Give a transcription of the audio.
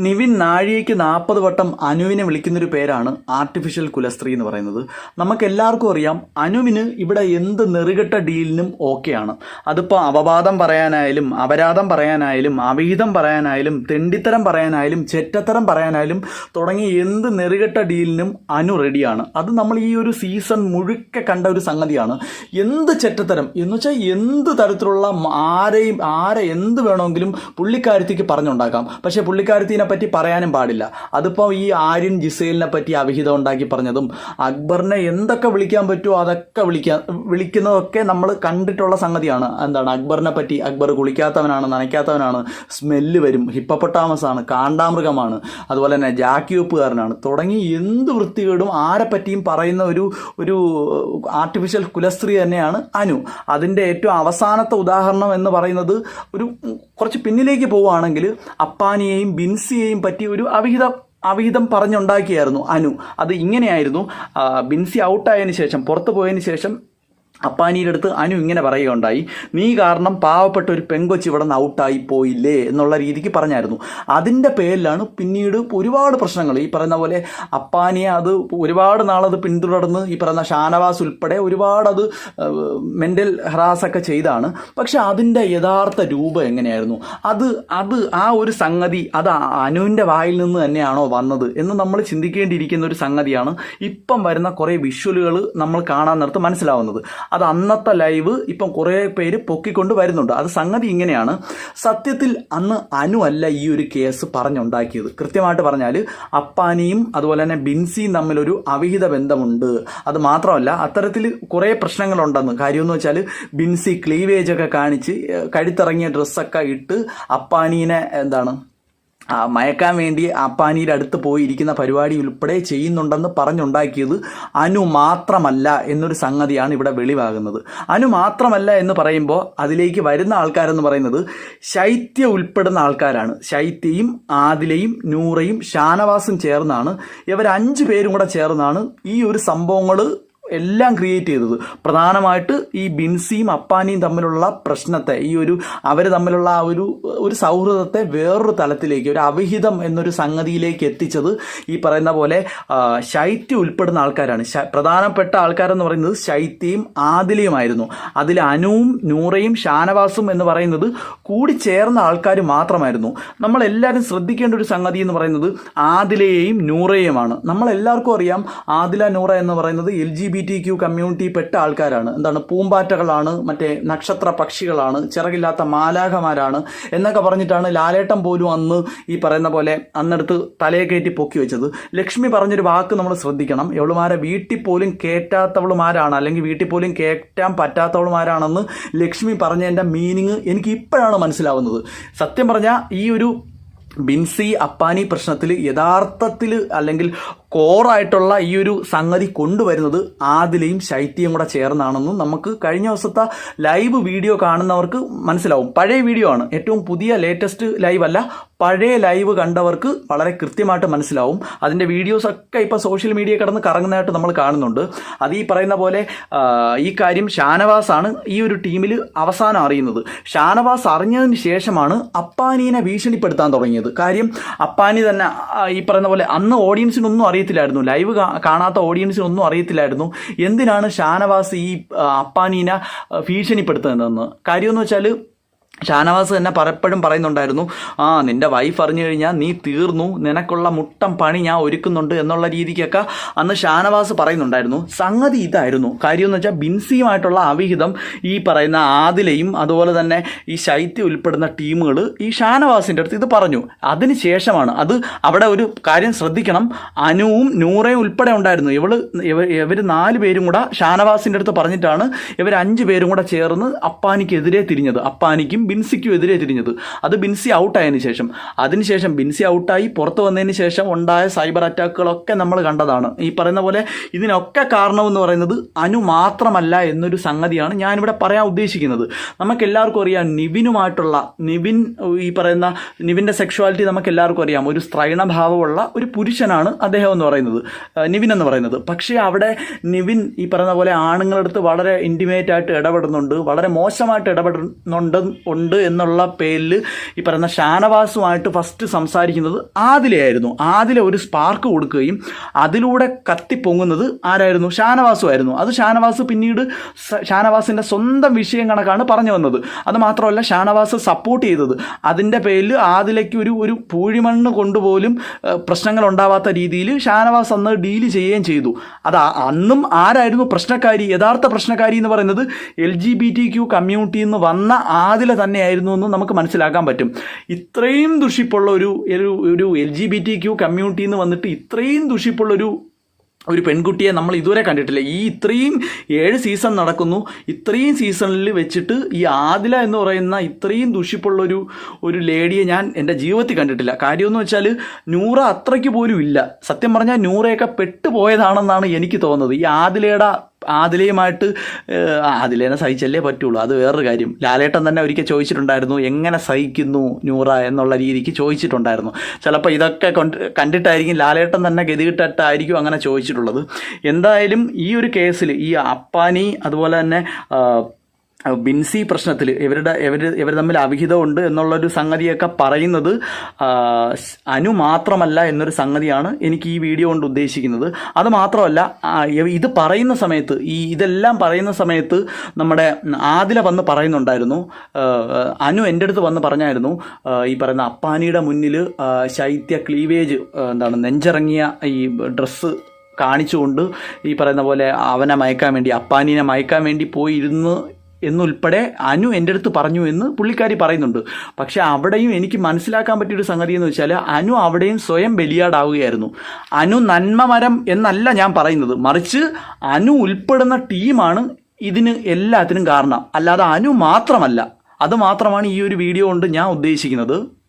നിവിൻ നാഴികയ്ക്ക് നാൽപ്പത് വട്ടം അനുവിനെ വിളിക്കുന്നൊരു പേരാണ് ആർട്ടിഫിഷ്യൽ കുലസ്ത്രീ എന്ന് പറയുന്നത്. നമുക്ക് എല്ലാവർക്കും അറിയാം അനുവിന് ഇവിടെ എന്ത് നെറുകെട്ട ഡീലിനും ഓക്കെയാണ്. അതിപ്പോൾ അപവാദം പറയാനായാലും അപരാധം പറയാനായാലും അവിഹിതം പറയാനായാലും തെണ്ടിത്തരം പറയാനായാലും ചെറ്റത്തരം പറയാനായാലും തുടങ്ങി എന്ത് നെറുകെട്ട ഡീലിനും അനു റെഡിയാണ്. അത് നമ്മൾ ഈ ഒരു സീസൺ മുഴുക്കെ കണ്ട ഒരു സംഗതിയാണ്. എന്ത് ചെറ്റത്തരം? എന്ന് വെച്ചാൽ എന്ത് തരത്തിലുള്ള ആരെയും ആരെ എന്ത് വേണമെങ്കിലും പുള്ളിക്കാരത്തിക്ക് പറഞ്ഞുണ്ടാക്കാം. പക്ഷേ പുള്ളിക്കാരത്തിനെ പറ്റി പറയാനും പാടില്ല. അതിപ്പോൾ ഈ ആര്യൻ ജിസേലിനെ പറ്റി അവിഹിതം ഉണ്ടാക്കി പറഞ്ഞതും അക്ബറിനെ എന്തൊക്കെ വിളിക്കാൻ പറ്റുമോ അതൊക്കെ വിളിക്കാൻ വിളിക്കുന്നതൊക്കെ നമ്മൾ കണ്ടിട്ടുള്ള സംഗതിയാണ്. എന്താണ്? അക്ബറിനെ പറ്റി അക്ബർ കുളിക്കാത്തവനാണ് നനയ്ക്കാത്തവനാണ് സ്മെല്ല് വരും ഹിപ്പപ്പൊട്ടാമസ് ആണ് കാണ്ടാമൃഗമാണ് അതുപോലെ തന്നെ ജാക്കിയൊപ്പുകാരനാണ് തുടങ്ങി എന്ത് വൃത്തികേടും ആരെ പറ്റിയും പറയുന്ന ഒരു ഒരു ആർട്ടിഫിഷ്യൽ കുലസ്ത്രീ തന്നെയാണ് അനു. അതിന്റെ ഏറ്റവും അവസാനത്തെ ഉദാഹരണം എന്ന് പറയുന്നത് ഒരു കുറച്ച് പിന്നിലേക്ക് പോവുകയാണെങ്കിൽ അപ്പാനിയെയും ബിൻസിയെയും പറ്റി ഒരു അവിഹിത അവിഹിതം പറഞ്ഞുണ്ടാക്കിയായിരുന്നു അനു. അത് ഇങ്ങനെയായിരുന്നു. ബിൻസി ഔട്ടായതിനു ശേഷം പുറത്തു പോയതിനു ശേഷം അപ്പാനിയുടെ അടുത്ത് അനു ഇങ്ങനെ പറയുകയുണ്ടായി നീ കാരണം പാവപ്പെട്ട ഒരു പെങ്കൊച്ച് ഇവിടെ നിന്ന് ഔട്ടായി പോയില്ലേ? എന്നുള്ള രീതിക്ക് പറഞ്ഞായിരുന്നു. അതിന്റെ പേരിലാണ് പിന്നീട് ഒരുപാട് പ്രശ്നങ്ങൾ. ഈ പറയുന്ന പോലെ അപ്പാനിയെ അത് ഒരുപാട് നാളത് പിന്തുടർന്ന് ഈ പറയുന്ന ഷാനവാസ് ഉൾപ്പെടെ ഒരുപാട് അത് മെന്റൽ ഹറാസൊക്കെ ചെയ്താണ്. പക്ഷെ അതിന്റെ യഥാർത്ഥ രൂപം എങ്ങനെയായിരുന്നു? അത് അത് ആ ഒരു സംഗതി അത് അനുവിന്റെ വായിൽ നിന്ന് തന്നെയാണോ വന്നത് എന്ന് നമ്മൾ ചിന്തിക്കേണ്ടിയിരിക്കുന്ന ഒരു സംഗതിയാണ് ഇപ്പം വരുന്ന കുറേ വിഷ്വലുകൾ നമ്മൾ കാണാൻ നേരത്ത് മനസ്സിലാവുന്നത്. അത് അന്നത്തെ ലൈവ് ഇപ്പം കുറേ പേര് പൊക്കിക്കൊണ്ട് വരുന്നുണ്ട്. അത് സംഗതി ഇങ്ങനെയാണ്. സത്യത്തിൽ അന്ന് അനു അല്ല ഈ ഒരു കേസ് പറഞ്ഞുണ്ടാക്കിയത്. കൃത്യമായിട്ട് പറഞ്ഞാൽ അപ്പാനിയും അതുപോലെ തന്നെ ബിൻസിയും തമ്മിലൊരു അവിഹിത ബന്ധമുണ്ട്. അത് മാത്രമല്ല അത്തരത്തിൽ കുറേ പ്രശ്നങ്ങളുണ്ടെന്ന്. കാര്യമെന്ന് വെച്ചാൽ ബിൻസി ക്ലീവേജ് ഒക്കെ കാണിച്ച് കഴുത്തിറങ്ങിയ ഡ്രസ്സൊക്കെ ഇട്ട് അപ്പാനീനെ എന്താണ് മയക്കാൻ വേണ്ടി അപ്പാനിയുടെ അടുത്ത് പോയിരിക്കുന്ന പരിപാടി ഉൾപ്പെടെ ചെയ്യുന്നുണ്ടെന്ന് പറഞ്ഞുണ്ടാക്കിയത് അനു മാത്രമല്ല എന്നൊരു സംഗതിയാണ് ഇവിടെ വെളിവാകുന്നത്. അനു മാത്രമല്ല എന്ന് പറയുമ്പോൾ അതിലേക്ക് വരുന്ന ആൾക്കാരെന്ന് പറയുന്നത് ശൈത്യ ഉൾപ്പെടുന്ന ആൾക്കാരാണ്. ശൈത്യയും ആദിലയും നൂറയും ഷാനവാസും ചേർന്നാണ്. ഇവർ അഞ്ച് പേരും കൂടെ ചേർന്നാണ് ഈ ഒരു സംഭവങ്ങൾ എല്ലാം ക്രിയേറ്റ് ചെയ്തത്. പ്രധാനമായിട്ട് ഈ ബിൻസിയും അപ്പാനിയും തമ്മിലുള്ള പ്രശ്നത്തെ ഈ ഒരു അവർ തമ്മിലുള്ള ആ ഒരു ഒരു സൗഹൃദത്തെ വേറൊരു തലത്തിലേക്ക് ഒരു അവിഹിതം എന്നൊരു സംഗതിയിലേക്ക് എത്തിച്ചത് ഈ പറയുന്ന പോലെ ശൈത്യം ഉൾപ്പെടുന്ന ആൾക്കാരാണ്. പ്രധാനപ്പെട്ട ആൾക്കാരെന്ന് പറയുന്നത് ശൈത്യയും ആദിലയുമായിരുന്നു. അതിൽ അനുവും നൂറയും ഷാനവാസും എന്ന് പറയുന്നത് കൂടി ചേർന്ന ആൾക്കാർ മാത്രമായിരുന്നു. നമ്മളെല്ലാവരും ശ്രദ്ധിക്കേണ്ട ഒരു സംഗതി എന്ന് പറയുന്നത് ആദിലയെയും നൂറയെയുമാണ്. നമ്മളെല്ലാവർക്കും അറിയാം ആദില നൂറ എന്ന് പറയുന്നത് L G B T Q community പെട്ട ആൾക്കാരാണ്. എന്താണ് പൂമ്പാറ്റകളാണ് മറ്റേ നക്ഷത്ര പക്ഷികളാണ് ചിറകില്ലാത്ത മാലാഖമാരാണ് എന്നൊക്കെ പറഞ്ഞിട്ടാണ് ലാലേട്ടൻ പോലും അന്ന് ഈ പറയുന്ന പോലെ അന്നെടുത്ത് തലയെ കയറ്റി പൊക്കി വെച്ചത്. ലക്ഷ്മി പറഞ്ഞൊരു വാക്ക് നമ്മൾ ശ്രദ്ധിക്കണം. എവളുമാരെ വീട്ടിൽ പോലും കേറ്റാത്തവളുമാരാണ് അല്ലെങ്കിൽ വീട്ടിൽ പോലും കേറ്റാൻ പറ്റാത്തവളുമാരാണെന്ന് ലക്ഷ്മി പറഞ്ഞതിന്റെ മീനിങ് എനിക്ക് ഇപ്പോഴാണ് മനസ്സിലാവുന്നത്. സത്യം പറഞ്ഞാൽ ഈ ഒരു ബിൻസി അപ്പാനി പ്രശ്നത്തിൽ യഥാർത്ഥത്തിൽ അല്ലെങ്കിൽ കോറായിട്ടുള്ള ഈ ഒരു സംഗതി കൊണ്ടുവരുന്നത് ആദിലയും ശൈത്യയും കൂടെ ചേർന്നാണെന്നും നമുക്ക് കഴിഞ്ഞ ദിവസത്തെ ലൈവ് വീഡിയോ കാണുന്നവർക്ക് മനസ്സിലാവും. പഴയ വീഡിയോ ആണ്. ഏറ്റവും പുതിയ ലേറ്റസ്റ്റ് ലൈവ് അല്ല. പഴയ ലൈവ് കണ്ടവർക്ക് വളരെ കൃത്യമായിട്ട് മനസ്സിലാവും. അതിന്റെ വീഡിയോസ് ഒക്കെ ഇപ്പോൾ സോഷ്യൽ മീഡിയ കിടന്ന് കറങ്ങുന്നതായിട്ട് നമ്മൾ കാണുന്നുണ്ട്. അത് ഈ പറയുന്ന പോലെ ഈ കാര്യം ഷാനവാസാണ് ഈ ഒരു ടീമിൽ അവസാനം അറിയുന്നത്. ഷാനവാസ് അറിഞ്ഞതിന് ശേഷമാണ് അപ്പാനീനെ ഭീഷണിപ്പെടുത്താൻ തുടങ്ങിയത്. കാര്യം അപ്പാനി തന്നെ ഈ പറയുന്ന പോലെ അന്ന് ഓഡിയൻസിനൊന്നും അറിയത്തില്ലായിരുന്നു. ലൈവ് കാണാത്ത ഓഡിയൻസിന് ഓഡിയൻസിനൊന്നും അറിയത്തില്ലായിരുന്നു. എന്തിനാണ് ഷാനവാസ് ഈ അപ്പാനീന ഭീഷണിപ്പെടുത്തുന്നതെന്ന്? കാര്യമെന്ന് വെച്ചാൽ ഷാനവാസ് തന്നെ പലപ്പോഴും പറയുന്നുണ്ടായിരുന്നു ആ നിന്റെ വൈഫ് അറിഞ്ഞു കഴിഞ്ഞാൽ നീ തീർന്നു നിനക്കുള്ള മുട്ടം പണി ഞാൻ ഒരുക്കുന്നുണ്ട് എന്നുള്ള രീതിക്കൊക്കെ അന്ന് ഷാനവാസ് പറയുന്നുണ്ടായിരുന്നു. സംഗതി ഇതായിരുന്നു. കാര്യം എന്ന് വെച്ചാൽ ബിൻസിയുമായിട്ടുള്ള അവിഹിതം ഈ പറയുന്ന ആദിലയും അതുപോലെ തന്നെ ഈ ശൈത്യം ഉൾപ്പെടുന്ന ടീമുകൾ ഈ ഷാനവാസിന്റെ അടുത്ത് ഇത് പറഞ്ഞു. അതിന് ശേഷമാണ് അത് അവിടെ ഒരു കാര്യം ശ്രദ്ധിക്കണം. അനുവും നൂറയും ഉൾപ്പെടെ ഉണ്ടായിരുന്നു. ഇവൾ ഇവർ നാല് പേരും കൂടെ ഷാനവാസിന്റെ അടുത്ത് പറഞ്ഞിട്ടാണ് ഇവർ അഞ്ച് പേരും കൂടെ ചേർന്ന് അപ്പാനിക്കെതിരെ തിരിഞ്ഞത്. അപ്പാനിക്കും ബിൻസിക്കും എതിരെ തിരിഞ്ഞത്. അത് ബിൻസി ഔട്ടായതിനു ശേഷം. അതിനുശേഷം ബിൻസി ഔട്ടായി പുറത്തു വന്നതിന് ശേഷം ഉണ്ടായ സൈബർ അറ്റാക്കുകളൊക്കെ നമ്മൾ കണ്ടതാണ്. ഈ പറയുന്ന പോലെ ഇതിനൊക്കെ കാരണമെന്ന് പറയുന്നത് അനു മാത്രമല്ല എന്നൊരു സംഗതിയാണ് ഞാനിവിടെ പറയാൻ ഉദ്ദേശിക്കുന്നത്. നമുക്ക് എല്ലാവർക്കും അറിയാം നിവിനുമായിട്ടുള്ള നിവിൻ ഈ പറയുന്ന നിവിന്റെ സെക്ഷുവാലിറ്റി നമുക്ക് എല്ലാവർക്കും അറിയാം. ഒരു സ്ത്രൈണഭാവമുള്ള ഒരു പുരുഷനാണ് അദ്ദേഹം എന്ന് പറയുന്നത്. നിവിൻ എന്ന് പറയുന്നത്. പക്ഷേ അവിടെ നിവിൻ ഈ പറയുന്ന പോലെ ആണുങ്ങളടുത്ത് വളരെ ഇന്റിമേറ്റ് ആയിട്ട് ഇടപെടുന്നുണ്ട് വളരെ മോശമായിട്ട് ഇടപെടുന്നുണ്ട് ഉണ്ട് എന്നുള്ള പേരിൽ ഈ പറയുന്ന ഷാനവാസുമായിട്ട് ഫസ്റ്റ് സംസാരിക്കുന്നത് ആദിലയായിരുന്നു. ആദില ഒരു സ്പാർക്ക് കൊടുക്കുകയും അതിലൂടെ കത്തിപ്പൊങ്ങുന്നത് ആരായിരുന്നു? ഷാനവാസുമായിരുന്നു അത് ഷാനവാസ് പിന്നീട് ഷാനവാസിന്റെ സ്വന്തം വിഷയം കണക്കാണ് പറഞ്ഞു വന്നത്. അത് മാത്രമല്ല ഷാനവാസ് സപ്പോർട്ട് ചെയ്തത്. അതിന്റെ പേരിൽ ആദിലയ്ക്ക് ഒരു ഒരു പൂഴിമണ്ണ് കൊണ്ടുപോലും പ്രശ്നങ്ങൾ ഉണ്ടാവാത്ത രീതിയിൽ ഷാനവാസ് അന്ന് ഡീൽ ചെയ്യുകയും ചെയ്തു. അത് അന്നും ആരായിരുന്നു പ്രശ്നക്കാരി? യഥാർത്ഥ പ്രശ്നക്കാരി എന്ന് പറയുന്നത് L G B T Q കമ്മ്യൂണിറ്റിയിൽ നിന്ന് വന്ന ആദില തന്നെയായിരുന്നു എന്ന് നമുക്ക് മനസ്സിലാക്കാൻ പറ്റും. ഇത്രയും ദുഷിപ്പുള്ള ഒരു ഒരു L G B T Q കമ്മ്യൂണിറ്റിയിൽ നിന്ന് വന്നിട്ട് ഇത്രയും ദുഷിപ്പുള്ളൊരു ഒരു പെൺകുട്ടിയെ നമ്മൾ ഇതുവരെ കണ്ടിട്ടില്ല. ഈ ഇത്രയും ഏഴ് സീസൺ നടക്കുന്നു. ഇത്രയും സീസണിൽ വെച്ചിട്ട് ഈ ആദില എന്ന് പറയുന്ന ഇത്രയും ദുഷിപ്പുള്ളൊരു ഒരു ലേഡിയെ ഞാൻ എന്റെ ജീവിതത്തിൽ കണ്ടിട്ടില്ല. കാര്യമെന്ന് വെച്ചാൽ നൂറ അത്രയ്ക്ക് പോലും ഇല്ല. സത്യം പറഞ്ഞാൽ നൂറയൊക്കെ പെട്ടുപോയതാണെന്നാണ് എനിക്ക് തോന്നുന്നത്. ഈ ആദിലയുടെ ആദിലയുമായിട്ട് ആദിലേനെ സഹിച്ചല്ലേ പറ്റുള്ളൂ. അത് വേറൊരു കാര്യം. ലാലേട്ടൻ തന്നെ ഒരിക്കൽ ചോദിച്ചിട്ടുണ്ടായിരുന്നു എങ്ങനെ സഹിക്കുന്നു നൂറ? എന്നുള്ള രീതിക്ക് ചോദിച്ചിട്ടുണ്ടായിരുന്നു. ചിലപ്പോൾ ഇതൊക്കെ കൊണ്ട് കണ്ടിട്ടായിരിക്കും ലാലേട്ടൻ തന്നെ ഗതികിട്ടിട്ടായിരിക്കും അങ്ങനെ ചോദിച്ചിട്ടുള്ളത്. എന്തായാലും ഈ ഒരു കേസിൽ ഈ അപ്പാനി അതുപോലെ തന്നെ ബിൻസി പ്രശ്നത്തിൽ ഇവരുടെ ഇവർ ഇവർ തമ്മിൽ അവിഹിതമുണ്ട് എന്നുള്ളൊരു സംഗതിയൊക്കെ പറയുന്നത് അനു മാത്രമല്ല എന്നൊരു സംഗതിയാണ് എനിക്ക് ഈ വീഡിയോ കൊണ്ട് ഉദ്ദേശിക്കുന്നത്. അത് മാത്രമല്ല ഇത് പറയുന്ന സമയത്ത് ഈ ഇതെല്ലാം പറയുന്ന സമയത്ത് നമ്മുടെ ആദില വന്ന് പറയുന്നുണ്ടായിരുന്നു. അനു എന്റെ അടുത്ത് വന്ന് പറഞ്ഞായിരുന്നു ഈ പറയുന്ന അപ്പാനിയുടെ മുന്നിൽ ശൈത്യ ക്ലീവേജ് എന്താണ് നെഞ്ചിറങ്ങിയ ഈ ഡ്രസ്സ് കാണിച്ചുകൊണ്ട് ഈ പറയുന്ന പോലെ അവനെ മയക്കാൻ വേണ്ടി അപ്പാനീനെ മയക്കാൻ വേണ്ടി പോയിരുന്നു എന്നുൾപ്പെടെ അനു എന്റെ അടുത്ത് പറഞ്ഞു എന്ന് പുള്ളിക്കാരി പറയുന്നുണ്ട്. പക്ഷേ അവിടെയും എനിക്ക് മനസ്സിലാക്കാൻ പറ്റിയൊരു സംഗതി എന്ന് വെച്ചാൽ അനു അവിടെയും സ്വയം ബലിയാടാവുകയായിരുന്നു. അനു നന്മമരം എന്നല്ല ഞാൻ പറയുന്നത്. മറിച്ച് അനു ഉൾപ്പെടുന്ന ടീമാണ് ഇതിന് എല്ലാത്തിനും കാരണം. അല്ലാതെ അനു മാത്രമല്ല. അത് മാത്രമാണ് ഈ ഒരു വീഡിയോ കൊണ്ട് ഞാൻ ഉദ്ദേശിക്കുന്നത്.